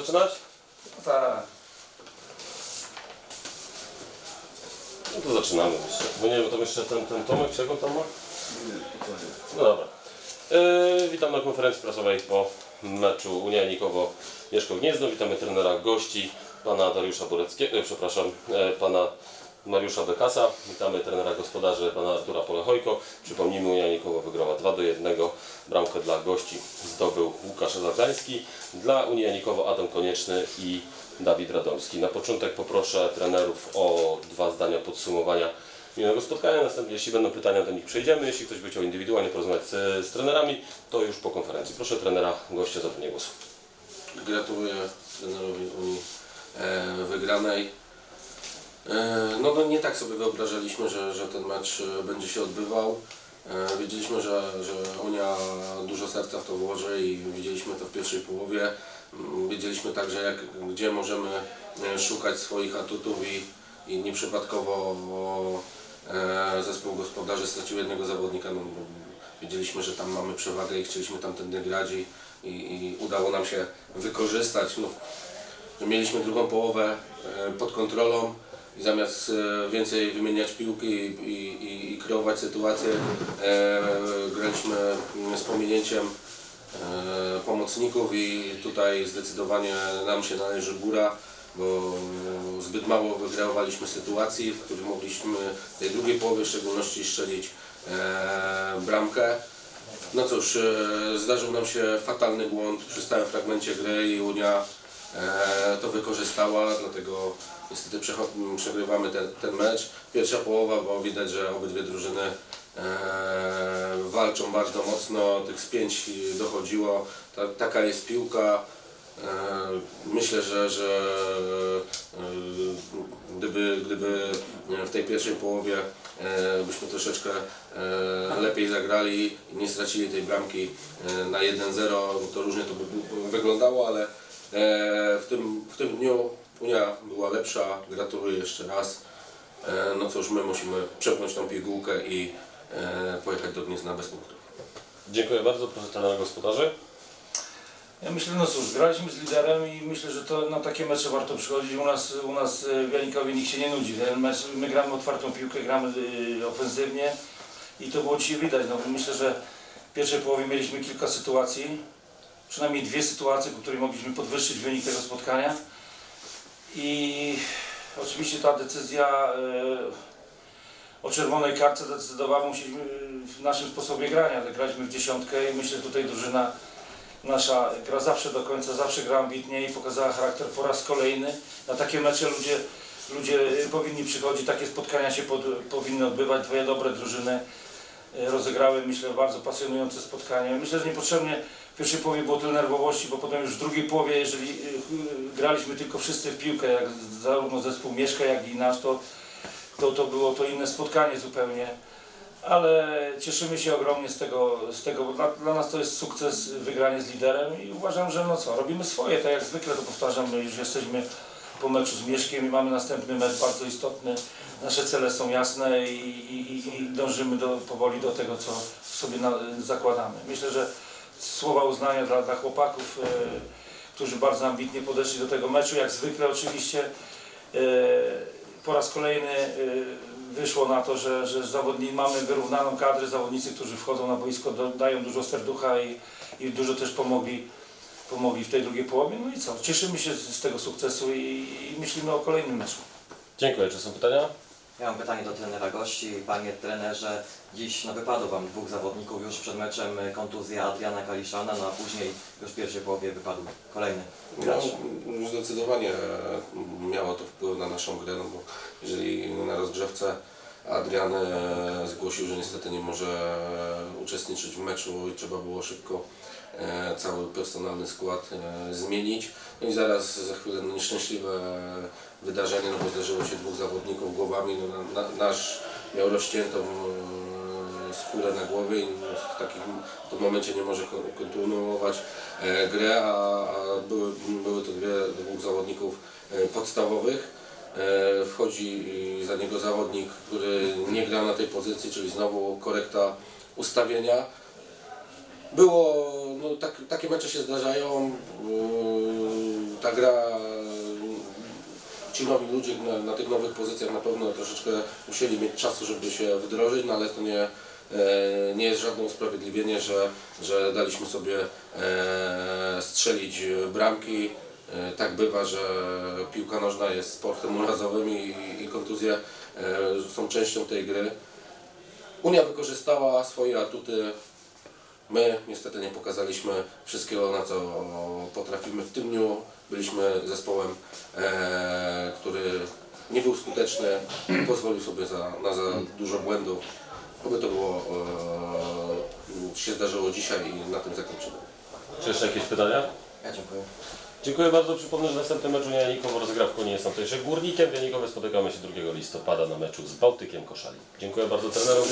zaczynać? Tak. No to zaczynamy jeszcze. Bo nie wiem, tam jeszcze ten, ten Tomek, czego tam ma? No dobra. Yy, witam na konferencji prasowej po meczu Unia Nikowo Mieszko Gniezno. Witamy trenera gości, pana Dariusza Boreckiego, przepraszam, e, pana Mariusza Bekasa. Witamy trenera gospodarzy, pana Artura Polechojko. Przypomnijmy, Unia Nikowo wygrała 2 do 1. Bramkę dla gości zdobył Łukasz Zagdański. Dla Unii Janikowo Adam Konieczny i Dawid Radomski. Na początek poproszę trenerów o dwa zdania podsumowania minionego spotkania. Następnie, jeśli będą pytania, do nich przejdziemy. Jeśli ktoś by chciał indywidualnie porozmawiać z, z trenerami, to już po konferencji. Proszę trenera, gościa, zabranie głosu. Gratuluję trenerowi Unii e, wygranej. E, no, no nie tak sobie wyobrażaliśmy, że, że ten mecz e, będzie się odbywał. E, wiedzieliśmy, że, że Unia dużo serca w to włoży i widzieliśmy to w pierwszej połowie. Mm, Wiedzieliśmy także, jak, gdzie możemy szukać swoich atutów i, i nieprzypadkowo zespół gospodarzy stracił jednego zawodnika. No, wiedzieliśmy, że tam mamy przewagę i chcieliśmy tamtędy grać i, i, i udało nam się wykorzystać. No, mieliśmy drugą połowę pod kontrolą zamiast e, więcej wymieniać piłki i, i, i, kreować sytuację, e, graliśmy mm, z pominięciem e, pomocników i tutaj zdecydowanie nam się należy góra, bo zbyt mało wykreowaliśmy sytuacji, w których mogliśmy w tej drugiej połowie w szczególności strzelić e, bramkę. No cóż, e, zdarzył nam się fatalny błąd przy stałym fragmencie gry i Unia to wykorzystała, dlatego niestety przegrywamy ten, ten mecz. Pierwsza połowa, bo widać, że obydwie drużyny e, walczą bardzo mocno, tych spięć dochodziło, Ta, taka jest piłka. E, Myślę, że, że e, gdyby, gdyby w tej pierwszej połowie e, byśmy troszeczkę e, lepiej zagrali i nie stracili tej bramki e, na 1-0, to różnie to by wyglądało, ale e, w tym, w tym dniu Unia była lepsza. Gratuluję jeszcze raz. E, No cóż, my musimy przepchnąć tą pigułkę i e, pojechać do Gniezna bez punktów. Dziękuję bardzo. Proszę trenera gospodarzy. Ja myślę, no cóż, graliśmy z liderem i myślę, że to na takie mecze warto przychodzić. U nas, u nas e, w Janikowie nikt się nie nudzi. Ten mecz, my gramy otwartą piłkę, gramy y, ofensywnie i to było dzisiaj widać. No, myślę, że w pierwszej połowie mieliśmy kilka sytuacji, przynajmniej dwie sytuacje, po których mogliśmy podwyższyć wynik tego spotkania. I oczywiście ta decyzja e, o czerwonej kartce decydowała, musieliśmy w naszym sposobie grania, graliśmy w dziesiątkę i myślę, że tutaj drużyna nasza gra zawsze do końca, zawsze gra ambitnie i pokazała charakter po raz kolejny. Na takie mecze ludzie, ludzie powinni przychodzić, takie spotkania się pod, powinny odbywać. Dwie dobre drużyny e, rozegrały, myślę, bardzo pasjonujące spotkanie. Myślę, że niepotrzebnie w pierwszej połowie było tyle nerwowości, bo potem już w drugiej połowie, jeżeli e, graliśmy tylko wszyscy w piłkę, jak zarówno zespół Mieszka, jak i nasz, to, to, to było to inne spotkanie zupełnie ale cieszymy się ogromnie z tego, z tego bo dla, dla nas to jest sukces wygranie z liderem i uważam, że no co, robimy swoje, tak jak zwykle to powtarzam, my już jesteśmy po meczu z Mieszkiem i mamy następny mecz bardzo istotny, nasze cele są jasne i, i, i dążymy do, powoli do tego, co sobie na, zakładamy. Myślę, że słowa uznania dla, dla chłopaków, e, którzy bardzo ambitnie podeszli do tego meczu, jak zwykle oczywiście e, po raz kolejny e, wyszło na to, że, że zawodni, mamy wyrównaną kadrę, zawodnicy, którzy wchodzą na boisko, dają dużo serducha i, i dużo też pomogli, pomogli w tej drugiej połowie. No i co, cieszymy się z, z tego sukcesu i, i myślimy o kolejnym meczu. Dziękuję. Czy są pytania? Ja mam pytanie do trenera gości. Panie trenerze, dziś no, wypadło Wam dwóch zawodników już przed meczem kontuzja Adriana Kaliszana, no a później już w pierwszej połowie wypadł kolejny gracz. No, zdecydowanie miało to wpływ na naszą grę, no bo jeżeli na rozgrzewce Adrian e, zgłosił, że niestety nie może uczestniczyć w meczu i trzeba było szybko e, cały personalny skład e, zmienić. No i zaraz za chwilę no, nieszczęśliwe wydarzenie, no bo zdarzyło się dwóch zawodników głowami, no, na, nasz miał rozciętą e, skórę na głowie i w takim w tym momencie nie może kon- kontynuować e, grę, a, a były, były to dwie, dwóch zawodników e, podstawowych. E, Wchodzi za niego zawodnik, który nie gra na tej pozycji, czyli znowu korekta ustawienia. Było, no tak, takie mecze się zdarzają. Yy, ta gra, ci nowi ludzie na, na tych nowych pozycjach na pewno troszeczkę musieli mieć czasu, żeby się wdrożyć, no ale to nie, e, nie jest żadne usprawiedliwienie, że, że daliśmy sobie e, strzelić bramki. E, Tak bywa, że piłka nożna jest sportem urazowym i, i kontuzje e, są częścią tej gry. Unia wykorzystała swoje atuty. My niestety nie pokazaliśmy wszystkiego, na co potrafimy w tym dniu. Byliśmy zespołem, e, który nie był skuteczny, pozwolił sobie za, na za dużo błędów. Oby to było, e, się zdarzyło dzisiaj i na tym zakończymy. Czy jeszcze jakieś pytania? Ja dziękuję. Dziękuję bardzo. Przypomnę, że następny mecz Unia Janikowo rozgrywką nie jest tamtejszy Górnikiem. W Janikowie spotykamy się 2 listopada na meczu z Bałtykiem Koszali. Dziękuję bardzo trenerom.